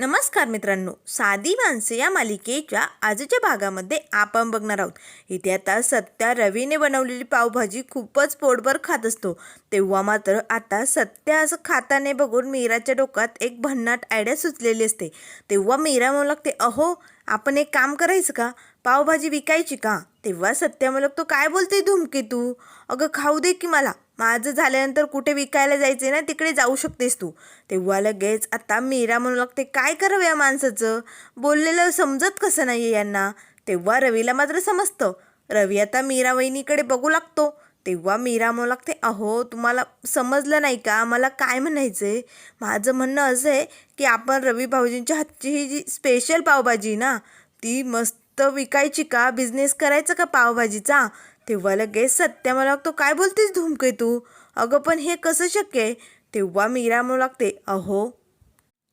नमस्कार मित्रांनो साधी माणसे या मालिकेच्या आजच्या भागामध्ये आपण बघणार आहोत. इथे आता सत्या रवीने बनवलेली पावभाजी खूपच पोटभर खात असतो. तेव्हा मात्र आता सत्या असं खाताने बघून मीराच्या डोक्यात एक भन्नाट आयडिया सुचलेली असते. तेव्हा मीरा म्हणू लागते अहो आपण एक काम करायचं का? पावभाजी विकायची का? तेव्हा सत्या म्हणू लागतो काय बोलते धुमकी तू? अगं खाऊ दे की मला. माझं झाल्यानंतर कुठे विकायला जायचे ना तिकडे जाऊ शकतेस तू. तेव्हा लगेच आता मीरा म्हणू लागते काय करावं या माणसाचं? बोललेलं समजत कसं नाही यांना? तेव्हा रवीला मात्र समजतं. रवी आता मीरा वहिनीकडे बघू लागतो. तेव्हा मीरा म्हणू लागते अहो तुम्हाला समजलं नाही का? मला काय म्हणायचं आहे माझं म्हणणं असं आहे की आपण रवी भाऊजींच्या हातची ही जी स्पेशल पावभाजी आहे ना ती मस्त विकायची का? बिझनेस करायचा का पावभाजीचा? तेव्हा लगेच सत्या मला लागतो काय बोलतेस धुमके तू? अगं पण हे कसं शक्य आहे? तेव्हा मीरा म्हणू लागते अहो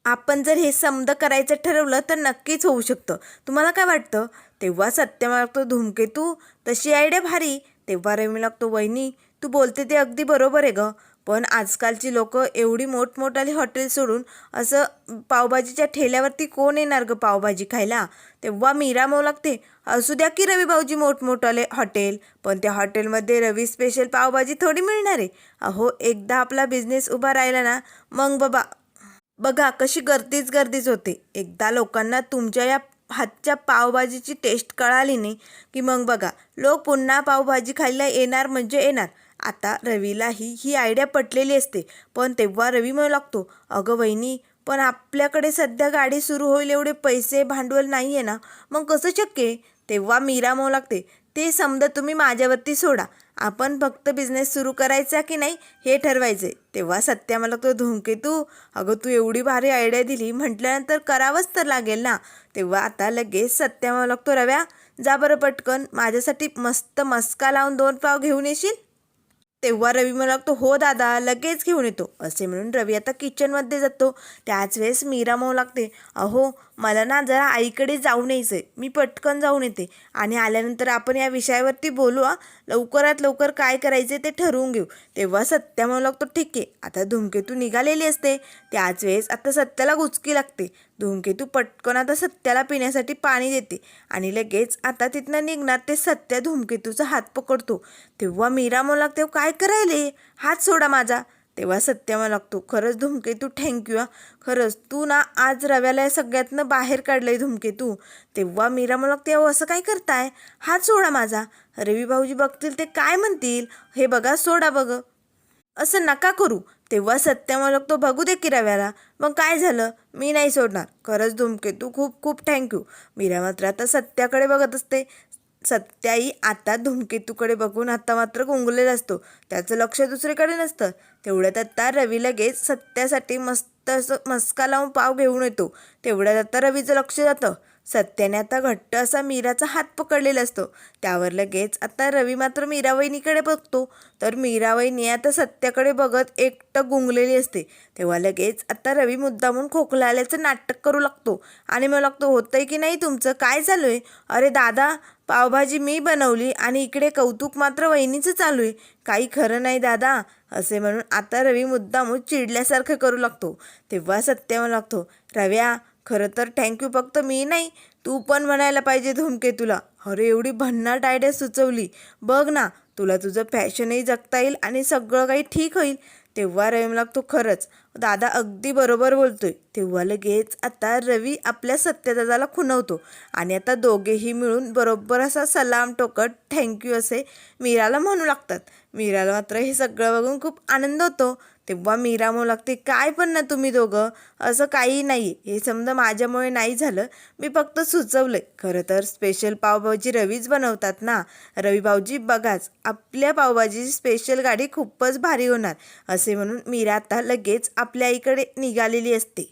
आपण जर हे समद करायचं ठरवलं तर नक्कीच होऊ शकतं. तुम्हाला काय वाटतं? तेव्हा सत्य मला लागतो धुमकेतू तशी आयडिया भारी. तेव्हा रवी लागतो वहिनी तू बोलते ते अगदी बरोबर आहे गं. पण आजकालची लोक एवढी मोठमोठाली हॉटेल सोडून असं पावभाजीच्या ठेल्यावरती कोण येणार गं पावभाजी खायला? तेव्हा मीरा म्हणू लागते. असू द्या की रवी भाऊजी मोठमोठाले हॉटेल पण त्या हॉटेलमध्ये रवी स्पेशल पावभाजी थोडी मिळणार आहे. अहो एकदा आपला बिझनेस उभा राहिला ना मग बाबा बघा कशी गर्दीच गर्दीच होते. एकदा लोकांना तुमच्या या हातच्या पावभाजीची टेस्ट कळाली नाही की मग बघा लोक पुन्हा पावभाजी खायला येणार म्हणजे येणार. आता रवीलाही ही आयडिया पटलेली असते. पण तेव्हा रवी म्हणू लागतो अगं वहिनी पण आपल्याकडे सध्या गाडी सुरू होईल एवढे पैसे भांडवल नाही आहे ना? मग कसं शक्य आहे? तेव्हा मीरा म्हणू लागते ते समजा तुम्ही माझ्यावरती सोडा. आपण फक्त बिझनेस सुरू करायचा की नाही हे ठरवायचे तेव्हा सत्या मला तो धुमकेतू अगं तू एवढी भारी आयडिया दिली म्हटल्यानंतर करावंच तर लागेल ना? तेव्हा आता लगेच सत्या मला लागतो रव्या जा बरं पटकन माझ्यासाठी मस्त मस्का लावून दोन पाव घेऊन येशील? तेव्हा रवी मला लागतो हो दादा लगेच घेऊन येतो. असे म्हणून रवी आता किचनमध्ये जातो. त्याच वेळेस मीरा म्हणू लागते अहो मला ना जरा आईकडे जाऊन यायचं आहे मी पटकन जाऊन येते. आणि आल्यानंतर आपण या विषयावरती बोलू हा. लवकरात लवकर काय करायचे ते ठरवून घेऊ. तेव्हा सत्या म्हणू लागतो ठीक आहे आता धुमकेतू निघालेली असते. त्याच वेळेस आता सत्याला गुचकी लागते. धूमकेतू पटकन आता सत्याला पिण्यासाठी पाणी देते. आणि लगेच आता तिथनं निघणार ते सत्या धूमकेतूचा हात पकडतो. तेव्हा मीरा म्हणू लागते काय करायले? हात सोडा माझा. तेव्हा सत्य मला लागतो खरंच धुमकेतू थँक्यू हा. खरंच तू ना आज रव्याला या सगळ्यातनं बाहेर काढलंय धुमकेतू. तेव्हा मीरा मला लागते अहो असं काय करताय? हात सोडा माझा. रवी भाऊजी बघतील ते काय म्हणतील? हे बघा सोडा बघ. असं नका करू. तेव्हा सत्य मला तो बघू दे की रव्याला मग काय झालं? मी नाही सोडणार. खरंच धुमकेतू खूप खूप थँक्यू मीरा मात्र आता सत्याकडे बघत असते. सत्याई आता धूमकेतूकडे बघून आता मात्र गुंगलेला असतो. त्याचं लक्ष दुसरीकडे नसतं. तेवढ्यात आता रवी लगेच सत्यासाठी मस्त असं मस्का लावून पाव घेऊन येतो. तेवढ्यात आता रवीचं लक्ष जातं. सत्याने आता घट्ट असा मीराचा हात पकडलेला असतो. त्यावर लगेच आता रवी मात्र मीरावहिनीकडे बघतो. तर मीरावहिनी आता सत्याकडे बघत एकटं गुंगलेली असते. तेव्हा लगेच आता रवी मुद्दामून खोकला आल्याचं नाटक करू लागतो. आणि मग लागतो होतंय की नाही तुमचं? काय चालू आहे अरे दादा पावभाजी मी बनवली आणि इकडे कौतुक मात्र वहिनीचं चालू आहे काही खरं नाही दादा असे म्हणून आता रवी मुद्दामून चिडल्यासारखं करू लागतो. तेव्हा सत्य म्हणू लागतो रव्या खरं तर थँक्यू फक्त मी नाही तू पण म्हणायला पाहिजे धुमके तुला. अरे एवढी भन्नाट आयडिया सुचवली. बघ ना तुला तुझं फॅशनही जगता येईल आणि सगळं काही ठीक होईल. तेव्हा रवी लागतो खरंच. दादा अगदी बरोबर बोलतोय. तेव्हा लगेच आता रवी आपल्या सत्यदादाला खुणवतो. आणि आता दोघेही मिळून बरोबर असा सलाम टोकत थँक्यू असे मीराला म्हणू लागतात. मीराला मात्र हे सगळं बघून खूप आनंद होतो. तेव्हा मीरा म्हणू लागते काय पण ना तुम्ही दोघं असं काही नाही. हे समजा माझ्यामुळे नाही झालं मी फक्त सुचवलं. खरं तर स्पेशल पावभाजी रवीच बनवतात ना. रवी भाऊजी बघाच. आपल्या पावभाजीची स्पेशल गाडी खूपच भारी होणार असे म्हणून मीरा आता लगेच आपल्या इकडे निघालेली असते.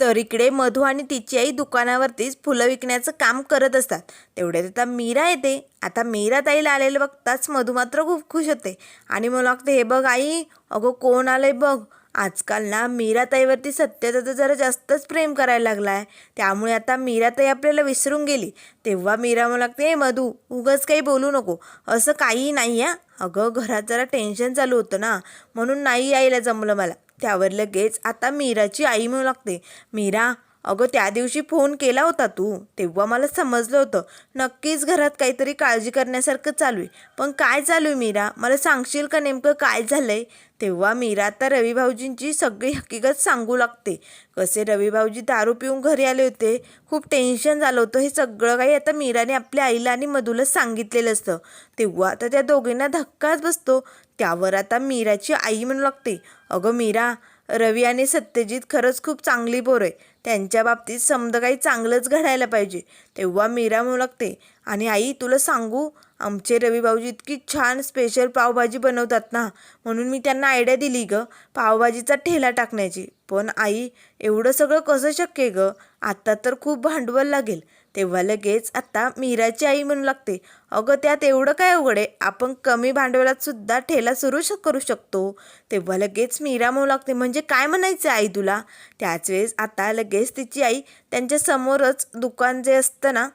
तर इकडे मधू आणि तिची आई दुकानावरतीच फुलं विकण्याचं काम करत असतात. तेवढ्यात आता मीरा येते. आता मीरा ताईला आलेलं बघताच मधू मात्र खूप खुश होते. आणि मला वाटतं हे बघ आई अगं कोण आलंय बघ. आजकाल ना मीराताईवरती सत्यदादा जरा जास्तच प्रेम करायला लागला आहे त्यामुळे आता मीराताई आपल्याला विसरून गेली. तेव्हा मीरा मला लागते मधू उगाच काही बोलू नको. असं काही नाही आहे अगं घरात जरा टेन्शन चालू होतं ना. म्हणून नाही यायला जमलं मला. त्यावर लगेच आता मीराची आई म्हणू लागते मीरा अगं त्या दिवशी फोन केला होता तू तेव्हा मला समजलं होतं नक्कीच घरात काहीतरी काळजी करण्यासारखं चालू आहे. पण काय चालू आहे मीरा? मला सांगशील का नेमकं काय झालं आहे तेव्हा मीरा आता रवी भाऊजींची सगळी हकीकत सांगू लागते. कसे रवी भाऊजी दारू पिऊन घरी आले होते खूप टेन्शन झालं होतं हे सगळं काही आता मीराने आपल्या आईला आणि मधूला सांगितलेलं असतं. तेव्हा आता त्या दोघींना धक्काच बसतो. त्यावर आता मीराची आई म्हणू लागते अगं मीरा रवी आणि सत्यजित खरंच खूप चांगली पोर आहे. त्यांच्या बाबतीत समद काही चांगलंच घडायला पाहिजे. तेव्हा मीरा म्हणू लागते आणि आई तुला सांगू आमचे रवी भाऊजी इतकी छान स्पेशल पावभाजी बनवतात ना म्हणून मी त्यांना आयडिया दिली ग पावभाजीचा ठेला टाकण्याची. पण आई एवढं सगळं कसं शक्य ग? आत्ता तर खूप भांडवल लागेल. तेव्हा लगेच आता मीराची आई म्हणू लागते अगं त्यात एवढं काय उघडे आपण कमी भांडवलात सुद्धा ठेला सुरू करू शकतो. तेव्हा लगेच मीरा म्हणू लागते म्हणजे काय म्हणायचं आई तुला? त्याच वेळेस आता लगेच तिची आई त्यांच्या समोरच दुकान जे असतं ना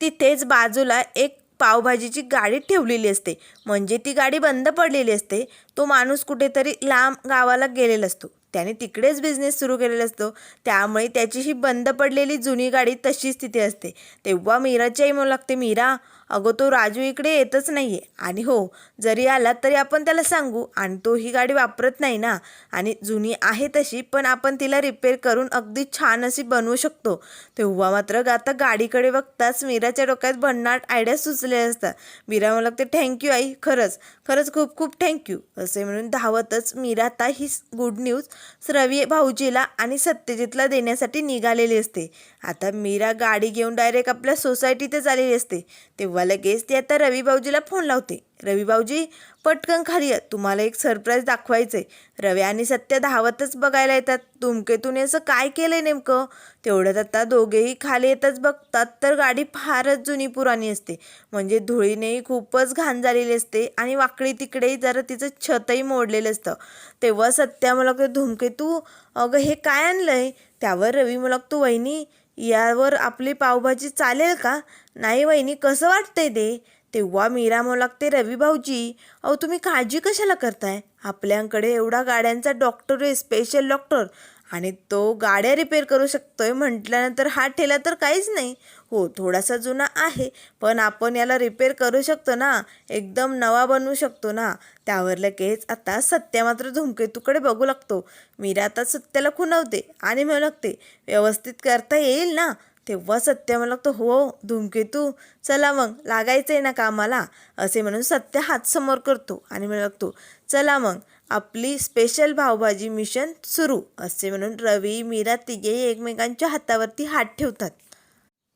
तिथेच बाजूला एक पावभाजीची गाडी ठेवलेली असते. म्हणजे ती गाडी बंद पडलेली असते. तो माणूस कुठेतरी लांब गावाला गेलेला असतो. त्याने तिकडेच बिझनेस सुरू केलेला असतो. त्यामुळे त्याची ही बंद पडलेली जुनी गाडी तशीच तिथे असते. तेव्हा मीराची आई म्हणू लागते मीरा अगं तो राजू इकडे येतच नाही आहे आणि हो जरी आला तरी आपण त्याला सांगू. आणि तो ही गाडी वापरत नाही ना. आणि जुनी आहे तशी पण आपण तिला रिपेअर करून अगदी छान अशी बनवू शकतो. तेव्हा मात्र आता गाडीकडे बघताच मीराच्या डोक्यात भन्नाट आयडिया सुचले असतात. मीरा मला लागते थँक्यू आई खरंच. खरंच खूप खूप थँक्यू असे म्हणून धावतच मीरा आता ही गुड न्यूज श्रवी भाऊजीला आणि सत्यजितला देण्यासाठी निघालेली असते. आता मीरा गाडी घेऊन डायरेक्ट आपल्या सोसायटीतच आलेली असते. तेव्हा लगेच ती आता रवी भाऊजीला फोन लावते. रवी भाऊजी पटकन खाली या. तुम्हाला एक सरप्राईज दाखवायचं आहे रवी आणि सत्य धावतच बघायला येतात. तुमकेतून असं काय केलंय नेमकं? तेवढ्यात आता दोघेही खाली येतच बघतात तर गाडी फारच जुनी पुराणी असते. म्हणजे धुळीनेही खूपच घाण झालेली असते आणि वाकडी तिकडेही जरा तिचं छतही मोडलेलं असतं. तेव्हा सत्या मला धूमकेतू धुमकेतू अगं हे काय आणलंय? त्यावर रवी मला तू वहिनी यावर आपली पावभाजी चालेल का? नाही वहिनी कसं वाटतंय ते? तेव्हा मीरा म्हणू लागते रवी भाऊजी अहो तुम्ही काळजी कशाला करताय? आपल्याकडे एवढा गाड्यांचा डॉक्टर आहे स्पेशल डॉक्टर आणि तो गाड्या रिपेअर करू शकतोय म्हटल्यानंतर हा ठेला तर काहीच नाही. हो थोडासा जुना आहे पण आपण याला रिपेअर करू शकतो ना? एकदम नवा बनवू शकतो ना? त्यावर लगेच आता सत्या मात्र धुमकेतूकडे बघू लागतो. मीरा आता सत्याला खुणवते आणि म्हणू लागते व्यवस्थित करता येईल ना? तेव्हा सत्य मला लागतो हो धुमकेतू चला मग लागायचं आहे ना कामाला असे म्हणून सत्य हात समोर करतो आणि मला लागतो चला मग आपली स्पेशल भावभाजी मिशन सुरू असे म्हणून रवी मीरा तिघेही एकमेकांच्या हातावरती हात ठेवतात.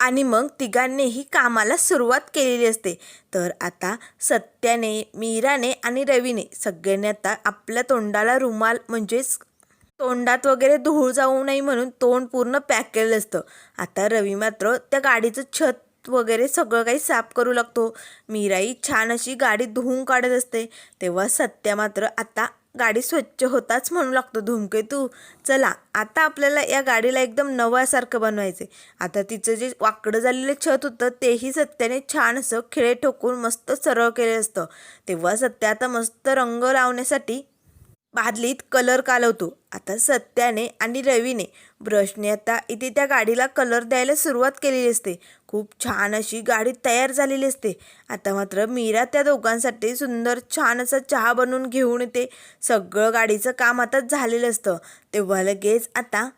आणि मग तिघांनीही कामाला सुरुवात केलेली असते. तर आता सत्याने मीराने आणि रवीने सगळ्यांनी आता आपल्या तोंडाला रुमाल म्हणजेच तोंडात वगैरे धूळ जाऊ नये म्हणून तोंड पूर्ण पॅक केलेलं असतं. आता रवी मात्र त्या गाडीचं छत वगैरे सगळं काही साफ करू लागतो. मीराई छान अशी गाडी धुवून काढत असते. तेव्हा सत्या मात्र आता गाडी स्वच्छ होताच म्हणू लागतो. धूमकेतू चला आता आपल्याला या गाडीला एकदम नव्यासारखं बनवायचं आता तिचं जे वाकडं झालेलं छत होतं तेही सत्याने छान असं खिळे ठोकून मस्त सरळ केले असतं. तेव्हा सत्या आता मस्त रंग लावण्यासाठी बादलीत कलर कालवतो. आता सत्याने आणि रवीने ब्रशने आता इथे त्या गाडीला कलर द्यायला सुरुवात केलेली असते. खूप छान अशी गाडी तयार झालेली असते. आता मात्र मीरा त्या दोघांसाठी सुंदर छान असा चहा बनवून घेऊन येते. सगळं गाडीचं काम आता झालेलं असतं. तेव्हा लगेच आता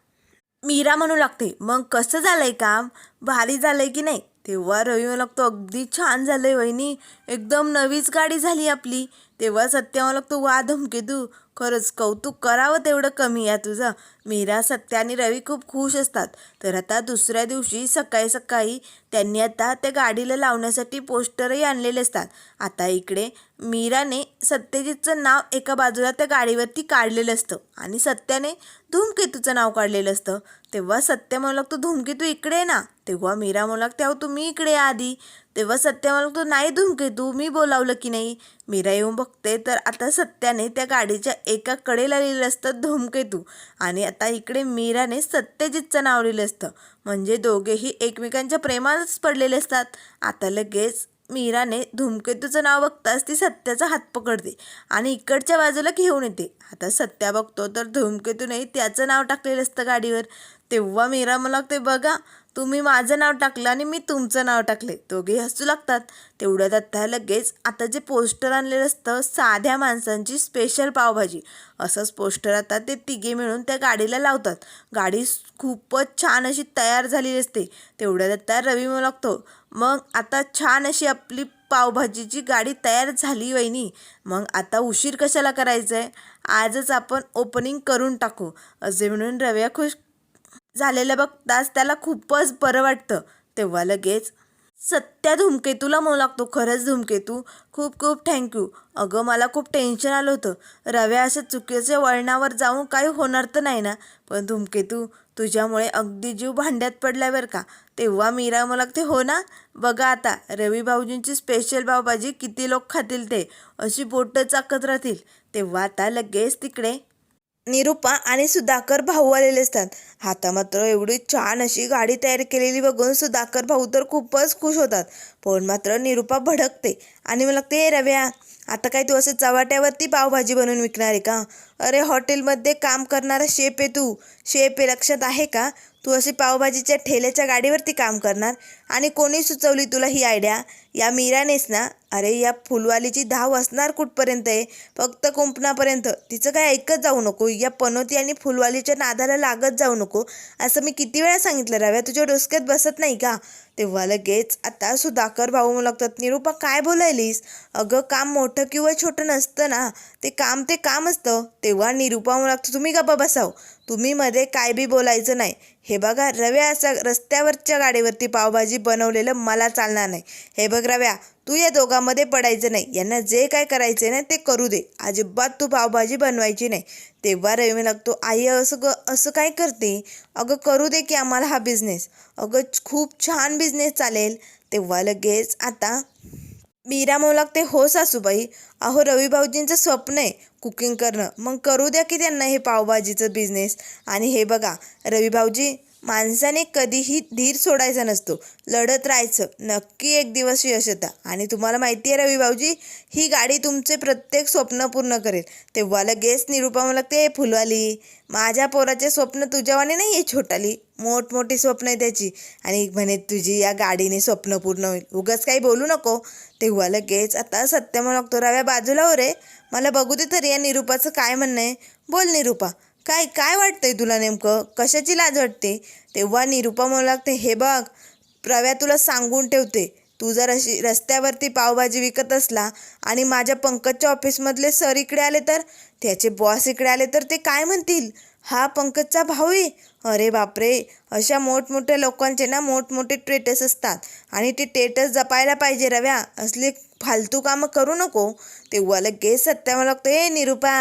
मीरा म्हणू लागते मग कसं झालंय काम? भारी झालंय की नाही? तेव्हा रवी म्हणू लागतो अगदी छान झालंय वहिनी. एकदम नवीच गाडी झाली आपली. तेव्हा सत्या म्हणू लागतो वा धमकेतू खरंच कौतुक करावं तेवढं कमी या तुझं. मीरा सत्या आणि रवी खूप खुश असतात. तर आता दुसऱ्या दिवशी सकाळी सकाळी त्यांनी आता त्या गाडीला लावण्यासाठी पोस्टरही आणलेले असतात. आता इकडे मीराने सत्यजितचं नाव एका बाजूला त्या गाडीवरती काढलेलं असतं आणि सत्याने धूमकेतूचं नाव काढलेलं असतं. तेव्हा सत्य म्हणू लागतो धूमकेतू इकडे ना. तेव्हा मीरा म्हणू लागते अहो तुम्ही इकडे आधी. तेव्हा सत्य म्हणू लागतो नाही धूमकेतू मी बोलावलं की नाही. मीरा येऊन बघते तर आता सत्याने त्या गाडीच्या एका कडेला लिहिलं असतं धूमकेतू. आणि आता इकडे मीराने सत्यजितचं नाव लिहिलं असतं. म्हणजे दोघेही एकमेकांच्या प्रेमातच पडलेले असतात. आता लगेच मीराने धूमकेतूचं नाव बघताच ती सत्याचा हात पकडते आणि इकडच्या बाजूला घेऊन येते. आता सत्या बघतो तर धूमकेतूने त्याचं नाव टाकलेलं असतं गाडीवर. तेव्हा मीरा मला लागते बघा तुम्ही माझं नाव टाकलं आणि मी तुमचं नाव टाकले. दोघे हसू लागतात. तेवढ्यात आत्ता लगेच आता जे पोस्टर आणलेलं असतं साध्या माणसांची स्पेशल पावभाजी. असंच पोस्टर आता ते तिघे मिळून त्या गाडीला लावतात. गाडी खूपच छान अशी तयार झालेली असते. तेवढ्यात आता रवी मला लागतो मग आता छान अशी आपली पावभाजीची गाडी तयार झाली वहिनी मग आता उशीर कशाला करायचा आहे आजच आपण ओपनिंग करून टाकू. असे म्हणून रव्या खुश झालेलं बघताच त्याला खूपच बरं वाटतं. तेव्हा लगेच सत्या धूमकेतूला म्हणू लागतो खरंच धूमकेतू. खूप खूप थँक्यू अगं मला खूप टेन्शन आलं होतं. रव्या असं चुकीच्या वळणावर जाऊन काही होणार तर नाही ना? पण धूमकेतू तुझ्यामुळे अगदी जीव भांड्यात पडलाय बरं का? तेव्हा मीरा मला लागते हो ना? बघा आता रवी भाऊजींची स्पेशल पावभाजी किती लोक खातील ते? अशी बोटं चाकत राहतील. तेव्हा आता लगेच तिकडे निरुपा आणि सुधाकर भाऊ आलेले असतात. आता मात्र एवढी छान अशी गाडी तयार केलेली बघून सुधाकर भाऊ तर खूपच खुश होतात. पण मात्र निरुपा भडकते आणि मला ते रव्या आता काय तू असं चवाट्यावरती पावभाजी बनवून विकणार आहे का? अरे हॉटेलमध्ये काम करणारा शेप आहे तू. शेप आहे लक्षात आहे का? तू अशी पावभाजीच्या ठेल्याच्या गाडीवरती काम करणार आणि कोणी सुचवली तुला ही आयडिया या मीरानेच ना? अरे या फुलवालीची धाव असणार कुठपर्यंत आहे? फक्त कुंपणापर्यंत. तिचं काय ऐकत जाऊ नको? या पनोती आणि फुलवालीच्या नादाला लागत जाऊ नको? असं मी किती वेळा सांगितलं रव्या? तुझ्या डोसक्यात बसत नाही का? तेव्हा लगेच आता सुधाकर भाऊ म्हणू लागतात निरूपा काय बोलायलीस? अगं काम मोठं किंवा छोटं नसतं ना ते काम ते काम असतं. तेव्हा निरूपा म्हणू लागतं तुम्ही गप्पा बसाव तुम्ही मध्ये काय बी बोलायचं नाही. हे बघा रव्या असा रस्त्यावरच्या गाडीवरती पावभाजी बनवलेलं मला चालणार नाही. हे बघ रव्या तू या दोघांमध्ये पडायचं नाही. यांना जे काय करायचं ना ते करू दे. अजिबात तू पावभाजी बनवायची नाही. तेव्हा रवी लागतो आई असं ग असं काय करते? अगं करू दे की आम्हाला हा बिझनेस अगं खूप छान बिझनेस चालेल. तेव्हा लगेच आता मीरा म्हणू लागते हो सासूबाई अहो रवी भाऊजींचं स्वप्न आहे कुकिंग करणं. मग करू द्या की त्यांना हे पावभाजीचं बिझनेस आणि हे बघा रवी भाऊजी माणसाने कधीही धीर सोडायचा नसतो. लढत राहायचं. नक्की एक दिवस यश येतं आणि तुम्हाला माहिती आहे रवी भाऊजी ही गाडी तुमचे प्रत्येक स्वप्न पूर्ण करेल. तेव्हा लगेच निरूपा मला ते फुलवाली माझ्या पोराचे स्वप्न तुझ्यावाने नाही आहे छोटाली. मोठमोठी स्वप्न आहे त्याची. आणि म्हणे तुझी या गाडीने स्वप्न पूर्ण होईल. उगाच काही बोलू नको. तेव्हा लगेच आता सत्य म्हणतो रव्या बाजूला हो रे. मला बघू दे तरी या निरूपाचं काय म्हणणं आहे. बोल निरूपा. काय काय वाटतंय तुला नेमकं? कशाची लाज वाटते? तेव्हा निरुपा म्हणू लागते हे बघ प्रव्या तुला सांगून ठेवते. तू जर अशी रस्त्यावरती पावभाजी विकत असला आणि माझ्या पंकजच्या ऑफिसमधले सर इकडे आले तर त्याचे बॉस इकडे आले तर ते काय म्हणतील? हा पंकजचा भाऊ आहे. अरे बापरे अशा मोठमोठ्या लोकांचे ना मोठमोठे ट्रेटस असतात. आणि ते टेटस जपायला पाहिजे रव्या. असले फालतू कामं करू नको. तेव्हा लगेच सत्या मला लागतो ए निरूपा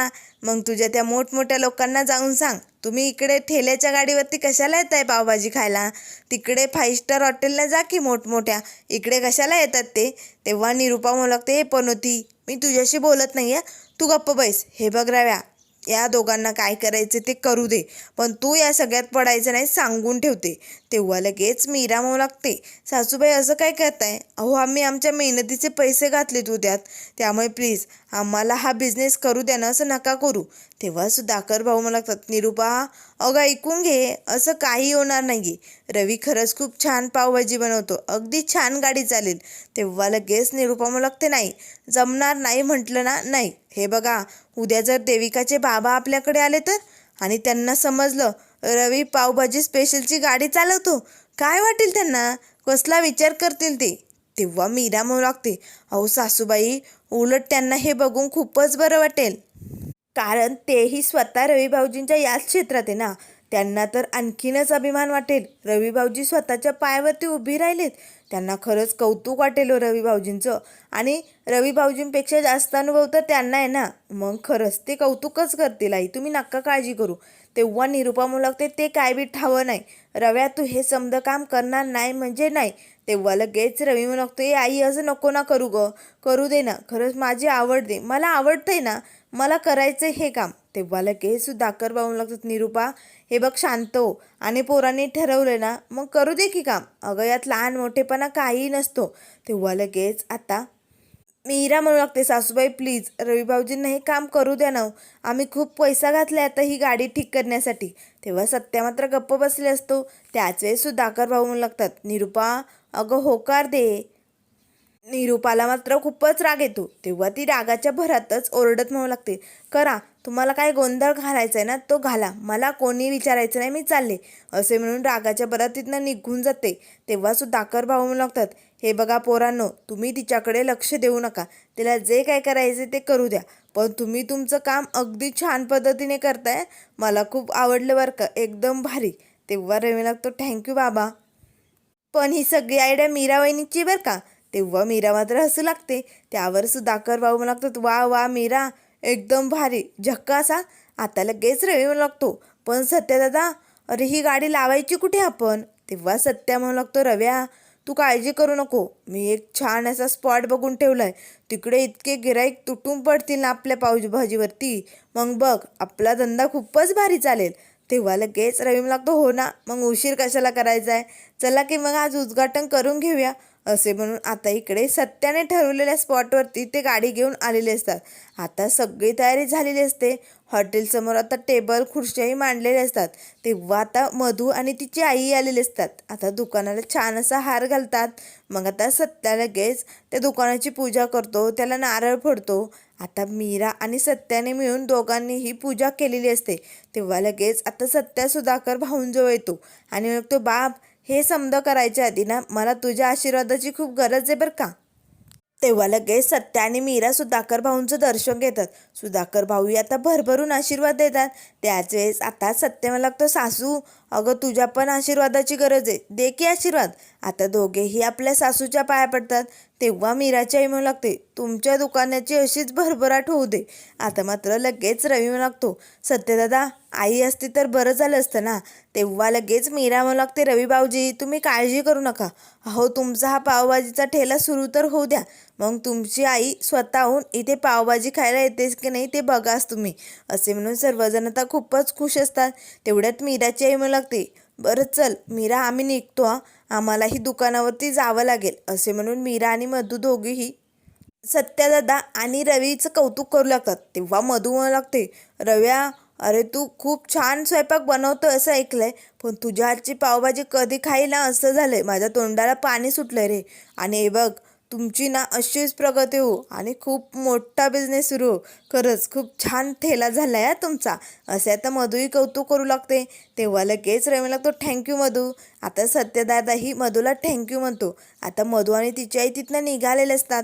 मग तुझ्या त्या मोठमोठ्या लोकांना जाऊन सांग. तुम्ही इकडे ठेल्याच्या गाडीवरती कशाला येत आहे पावभाजी खायला? तिकडे फाईव्ह स्टार हॉटेलला जा की मोठमोठ्या. इकडे कशाला येतात ते? तेव्हा निरूपा म्हणू लागते हे पनोती मी तुझ्याशी बोलत नाही आहे तू गप्प बैस. हे बघ रव्या या दोघांना काय करायचे ते करू दे. पण तू या सगळ्यात पडायचं नाही सांगून ठेवते. तेव्हा लगेच मीरा म्हणू लागते सासूबाई असं काय करताय? अहो आम्ही आमच्या मेहनतीचे पैसे घातलेत उद्यात. त्यामुळे प्लीज आम्हाला हा बिझनेस करू द्या ना असं नका करू. तेव्हा सुधाकर भाऊ मला लागतात निरूपा अगं ऐकून घे असं काही होणार नाही रवी खरंच खूप छान पावभाजी बनवतो अगदी छान गाडी चालेल. तेव्हा लगेच निरूपा मला लागते नाही जमणार नाही म्हटलं ना नाही. हे बघा उद्या जर देविकाचे बाबा आपल्याकडे आले तर? आणि त्यांना समजलं रवी पावभाजी स्पेशलची गाडी चालवतो. काय वाटेल त्यांना? कसला विचार करतील ते? तेव्हा मीरा म्हणू लागते अहो सासूबाई उलट त्यांना हे बघून खूपच बरं वाटेल. कारण तेही स्वतः रवी भाऊजींच्या याच क्षेत्रात आहे ना. त्यांना तर आणखीनच अभिमान वाटेल. रवी भाऊजी स्वतःच्या पायावरती उभी राहिलेत. त्यांना खरंच कौतुक वाटेल हो रवी भाऊजींचं. आणि रवी भाऊजींपेक्षा जास्त अनुभव तर त्यांना आहे ना. मग खरंच ते कौतुकच करतील आई. तुम्ही नक्का काळजी करू. तेव्हा निरुपा म्हणू लागते ते काय बी ठावं नाही. रव्या तू हे समद काम करणार नाही म्हणजे नाही. तेव्हा लगेच रवी म्हणू लागतो ए आई असं नको ना करू ग. करू दे ना. खरंच माझी आवड दे. मला आवडतंय ना. मला करायचं हे काम. तेव्हा लगेच सुधाकर बाबू लागतात निरूपा हे बघ शांत हो. आणि पोरांनी ठरवलं ना मग करू दे की काम. अगं यात लहान मोठेपणा काही नसतो. तेव्हा लगेच आता मीरा म्हणू लागते सासूबाई प्लीज रवी भाऊजींना हे काम करू द्या ना हो. आम्ही खूप पैसा घातला आता ही गाडी ठीक करण्यासाठी. तेव्हा सत्या मात्र गप्प बसले असतो. त्याच वेळेस सुधाकर भाऊ म्हणू लागतात निरुपा अगं होकार दे. निरुपाला मात्र खूपच राग येतो. तेव्हा ती रागाच्या भरातच ओरडत म्हणू लागते. करा तुम्हाला काय गोंधळ घालायचा आहे ना तो घाला. मला कोणी विचारायचं नाही मी चालले. असे म्हणून रागाच्या भरात तिथनं निघून जाते. तेव्हा कर भाऊ म्हणू लागतात हे बघा पोरांनो तुम्ही तिच्याकडे लक्ष देऊ नका. तिला जे काय करायचे ते करू द्या. पण तुम्ही तुमचं काम अगदी छान पद्धतीने करताय. मला खूप आवडलं बरं का एकदम भारी. तेव्हा रवी लागतो थँक्यू बाबा. पण ही सगळी आयडिया मीरा वहिनीची बरं का. तेव्हा मीरा मात्र हसू लागते. त्यावर सुधाकर भाऊ म्हणू लागतात वा वा मीरा एकदम भारी झक्कासा आता लगेच रवी म्हणू लागतो पण सत्या दादा अरे ही गाडी लावायची कुठे आपण? तेव्हा सत्या म्हणू लागतो रव्या तू काळजी करू नको. मी एक छान असा स्पॉट बघून ठेवलाय. तिकडे इतके गिराईक तुटून पडतील ना आपल्या पाऊज भाजीवरती मग बघ आपला धंदा खूपच भारी चालेल. तेव्हा लगेच रवी लागतो हो ना मग उशीर कशाला करायचा आहे चला की मग आज उद्घाटन करून घेऊया. असे म्हणून आता इकडे सत्याने ठरवलेल्या स्पॉटवरती ते गाडी घेऊन आलेले असतात. आता सगळी तयारी झालेली असते. हॉटेलसमोर आता टेबल खुर्च्याही मांडलेले असतात. तेव्हा आता मधू आणि तिची आई आलेली असतात. आता दुकानाला छान असा हार घालतात. मग आता सत्या लगेच त्या दुकानाची पूजा करतो त्याला नारळ फोडतो. आता मीरा आणि सत्याने मिळून दोघांनी ही पूजा केलेली असते. तेव्हा लगेच आता सत्या सुधाकर भाऊंजवळ येतो आणि मग तो बाप हे समद करायच्या आधी ना मला तुझ्या आशीर्वादाची खूप गरज आहे बरं का? तेव्हा लगेच सत्या आणि मीरा सुधाकर भाऊंचं दर्शन घेतात. सुधाकर भाऊही आता भरभरून आशीर्वाद देतात. त्याच वेळेस आता सत्य मला लागतो सासू अगं तुझ्या पण आशीर्वादाची गरज आहे. दे की आशीर्वाद. आता दोघेही आपल्या सासूच्या पाया पडतात. तेव्हा मीराची आई म्हणू लागते तुमच्या दुकानाची अशीच भरभराट होऊ दे. आता मात्र लगेच रवी म्हणू लागतो सत्यदादा आई असती तर बरं झालं असतं ना? तेव्हा लगेच मीरा म्हणू लागते रवी भाऊजी तुम्ही काळजी करू नका. अहो तुमचा हा पावभाजीचा ठेला सुरू तर होऊ द्या. मग तुमची आई स्वतःहून इथे पावभाजी खायला येतेस की नाही ते बघाच तुम्ही. असे म्हणून सर्वजण आता खूपच खुश असतात. तेवढ्यात मीराची आई म्हणू लागते बरं चल मीरा आम्ही निघतो हा. आम्हालाही दुकानावरती जावं लागेल. असे म्हणून मीरा आणि मधू दोघीही सत्यादादा आणि रवीचं कौतुक करू लागतात. तेव्हा मधू म्हणू लागते रव्या अरे तू खूप छान स्वयंपाक बनवतो असं ऐकलंय पण तुझ्या हातची पावभाजी कधी खाईल ना असं झालंय. माझ्या तोंडाला पाणी सुटलंय रे. आणि हे बघ तुमची ना अशीच प्रगती हो आणि खूप मोठा बिझनेस सुरू हो खरंच खूप छान ठेला झाला आहे तुमचा. असे आता मधूही कौतुक करू लागते. तेव्हा लगेच रवी लागतो थँक्यू मधू. आता सत्यदादाही मधूला थँक्यू म्हणतो. आता मधू आणि तिची आई तिथनं निघालेले असतात.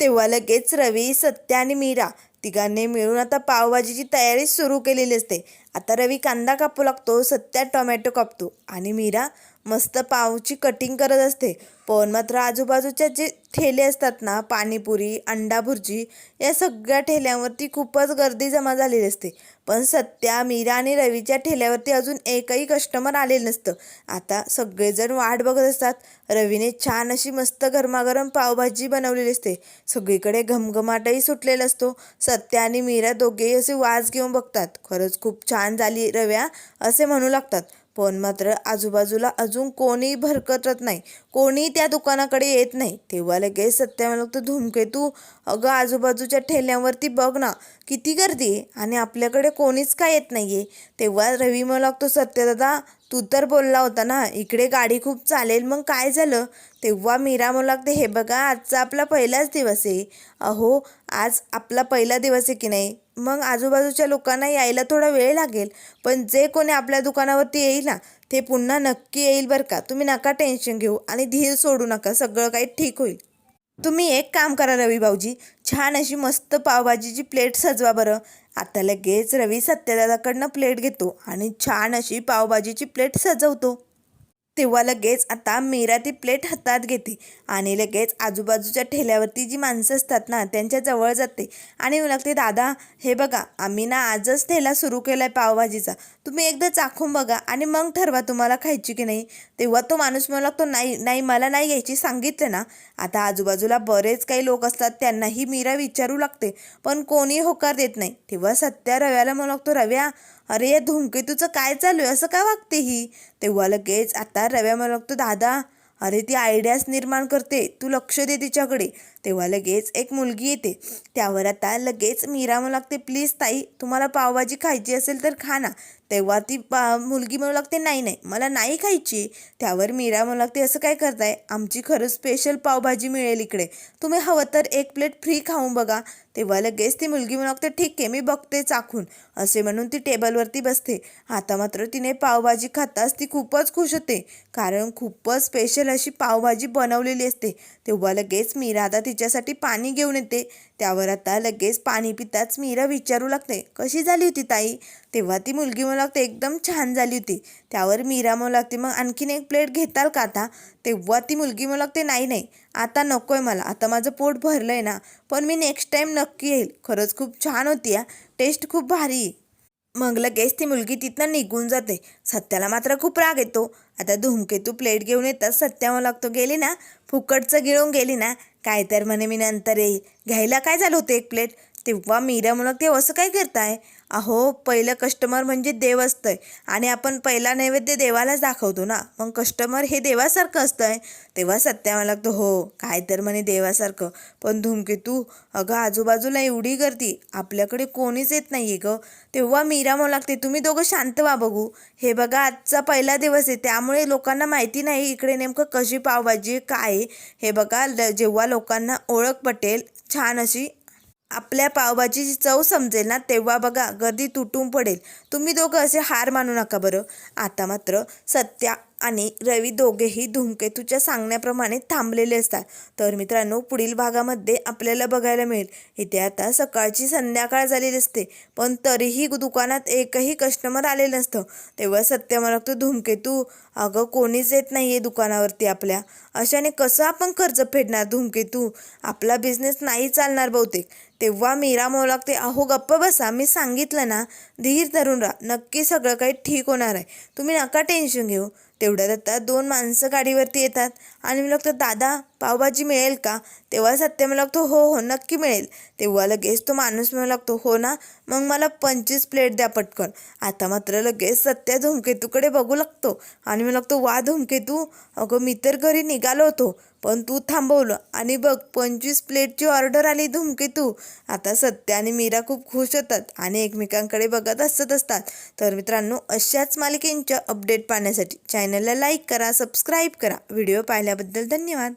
तेव्हा लगेच रवी सत्या आणि मीरा तिघांनी मिळून आता पावभाजीची तयारी सुरू केलेली असते. आता रवी कांदा कापू लागतो सत्या टोमॅटो कापतो आणि मीरा मस्त पावची कटिंग करत असते. पण मात्र आजूबाजूच्या जे ठेले असतात ना पाणीपुरी अंडा भुर्जी या सगळ्या ठेल्यांवरती खूपच गर्दी जमा झालेली असते. पण सत्या मीरा आणि रवीच्या ठेल्यावरती अजून एकही कस्टमर आलेलं नसतं. आता सगळेजण वाट बघत असतात. रवीने छान अशी मस्त गरमागरम पावभाजी बनवलेली असते. सगळीकडे घमघमाटही सुटलेला असतो. सत्या आणि मीरा दोघेही असे वास घेऊन बघतात. खरंच खूप छान झाली रव्या असे म्हणू लागतात. पण मात्र आजूबाजूला अजून कोणी भरकटत नाही कोणी त्या दुकानाकडे येत नाही. तेव्हा लगेच सत्या मला धूमकेतू अगं आजूबाजूच्या ठेल्यांवरती बघ ना किती गर्दी आहे आणि आपल्याकडे कोणीच काय येत नाही आहे तेव्हा रवी मला लागतो सत्यदादा तू तर बोलला होता ना इकडे गाडी खूप चालेल मग काय झालं? तेव्हा मीरा मला लागते हे बघा आजचा आपला पहिलाच दिवस आहे. अहो आज आपला पहिला दिवस आहे की नाही? मग आजूबाजूच्या लोकांना यायला थोडा वेळ लागेल पण जे कोणी आपल्या दुकानावरती येईल ना ते पुन्हा नक्की येईल बरं का. तुम्ही नका टेन्शन घेऊ आणि धीर सोडू नका सगळं काही ठीक होईल. तुम्ही एक काम करा रवी भाऊजी. छान अशी मस्त पावभाजीची प्लेट सजवा बरं. आता लगेच रवी सत्यदादाकडनं प्लेट घेतो आणि छान अशी पावभाजीची प्लेट सजवतो. तेव्हा लगेच आता मीरा ती प्लेट हातात घेते आणि लगेच आजूबाजूच्या ठेल्यावरती जी माणसं असतात ना त्यांच्या जवळ जाते. आणि म्हणू लागते दादा हे बघा आम्ही ना आजच ठेला सुरू केला आहे पावभाजीचा. तुम्ही एकदा चाखून बघा आणि मग ठरवा तुम्हाला खायची की नाही. तेव्हा तो माणूस म्हणू लागतो नाही नाही मला नाही घ्यायची सांगितलं ना. आता आजूबाजूला बरेच काही लोक असतात त्यांनाही मीरा विचारू लागते पण कोणी होकार देत नाही. तेव्हा सत्या रव्याला म्हणू लागतो रव्या अरे या धूमकेतूचं काय चालू आहे? असं काय वागते ही? तेव्हा लगेच आता रव्या म्हणू लागतो दादा. अरे ती आयडियाच निर्माण करते. तू लक्ष दे तिच्याकडे. तेव्हा लगेच एक मुलगी येते. त्यावर आता लगेच मीरा म्हणू लागते. प्लीज ताई तुम्हाला पावभाजी खायची असेल तर खा ना. तेव्हा ती पा मुलगी म्हणू लागते नाही नाही मला नाही खायची. त्यावर मीरा म्हणू लागते असं काय करताय? आमची खरंच स्पेशल पावभाजी मिळेल इकडे. तुम्ही हवं तर एक प्लेट फ्री खाऊन बघा. तेव्हा लगेच ती मुलगी म्हणू लागते ठीक आहे मी बघते चाखून. असे म्हणून ती टेबलवरती बसते. आता मात्र तिने पावभाजी खाताच ती खूपच खुश होते कारण खूपच स्पेशल अशी पावभाजी बनवलेली असते. तेव्हा लगेच मीरा आता तिच्यासाठी पाणी घेऊन येते. त्यावर आता लगेच पाणी पिताच मीरा विचारू लागते कशी झाली होती ताई? तेव्हा ती मुलगी मला लागते एकदम छान झाली होती. त्यावर मीरा मला लागते मग आणखीन एक प्लेट घेताल का आता? तेव्हा ती मुलगी मला लागते नाही नाही आता नको आहे मला आता माझं पोट भरलं आहे ना पण मी नेक्स्ट टाईम नक्की येईल. खरंच खूप छान होती या टेस्ट खूप भारी. आहे. मग लगेच ती मुलगी तिथनं निघून जाते. सत्याला मात्र खूप राग येतो. आता धूमकेतू प्लेट घेऊन येतात सत्या मला लागतो गेली ना फुकटचं गिळून गेली ना. काय तर म्हणे मी नंतर येईल. घ्यायला काय झालं होतं एक प्लेट? तेव्हा मीरा मुलं ते असं काय करताय? अहो पहिलं कस्टमर म्हणजे देव असतंय आणि आपण पहिला नैवेद्य देवालाच दाखवतो ना. मग कस्टमर हे देवासारखं असतंय. तेव्हा सत्यावा लागतो हो काय तर म्हणे देवासारखं. पण धूमकेतू अगं आजूबाजूला एवढी गर्दी. आपल्याकडे कोणीच येत नाही आहे गं. तेव्हा मीरा म्हणू लागते तुम्ही दोघं शांत वा बघू. हे बघा आजचा पहिला दिवस आहे. त्यामुळे लोकांना माहिती नाही इकडे नेमकं कशी पावभाजी काय आहे. हे बघा ल- जेव्हा लोकांना ओळख पटेल छान अशी आपल्या पावभाजीची चव समजेल ना तेव्हा बघा गर्दी तुटून पडेल. तुम्ही दोघं असे हार मानू नका बरं. आता मात्र सत्या आणि रवी दोघेही धूमकेतूच्या सांगण्याप्रमाणे थांबलेले असतात. तर मित्रांनो पुढील भागामध्ये आपल्याला बघायला मिळेल. इथे आता सकाळची संध्याकाळ झालेली असते पण तरीही दुकानात एकही कस्टमर आलेलं नसतं. तेव्हा सत्य मला लागतो धूमकेतू अगं कोणीच येत नाही आहे दुकानावरती आपल्या. अशाने कसं आपण कर्ज फेडणार धूमकेतू? आपला बिझनेस नाही चालणार बहुतेक. तेव्हा मीरा म्हणू लागते अहो गप्प बसा. मी सांगितलं ना धीर धरून राहा. नक्की सगळं काही ठीक होणार आहे. तुम्ही नका टेन्शन घेऊ. तेवढ्यात आता दोन माणसं गाडीवरती येतात. आणि मी लागतो दादा पावभाजी मिळेल का? तेव्हा सत्य मला लागतो हो हो नक्की मिळेल. तेव्हा लगेच तो माणूस म्हणू लागतो हो ना मग मला पंचवीस प्लेट द्या पटकन. आता मात्र लगेच सत्या धूमकेतूकडे बघू लागतो. आणि मी लागतो वा धूमकेतू! अगं मी तर घरी निघालो होतो. पण तू थांबवलं. आणि बघ पंचवीस प्लेटची ऑर्डर आली धुमकेतू. आता सत्य आणि मीरा खूप खुश होतात आणि एकमेकांकडे बघत असत असतात. तर मित्रांनो अशाच मालिकेंच्या अपडेट पाहण्यासाठी चॅनलला लाईक करा सबस्क्राईब करा. व्हिडिओ पाहिल्याबद्दल धन्यवाद.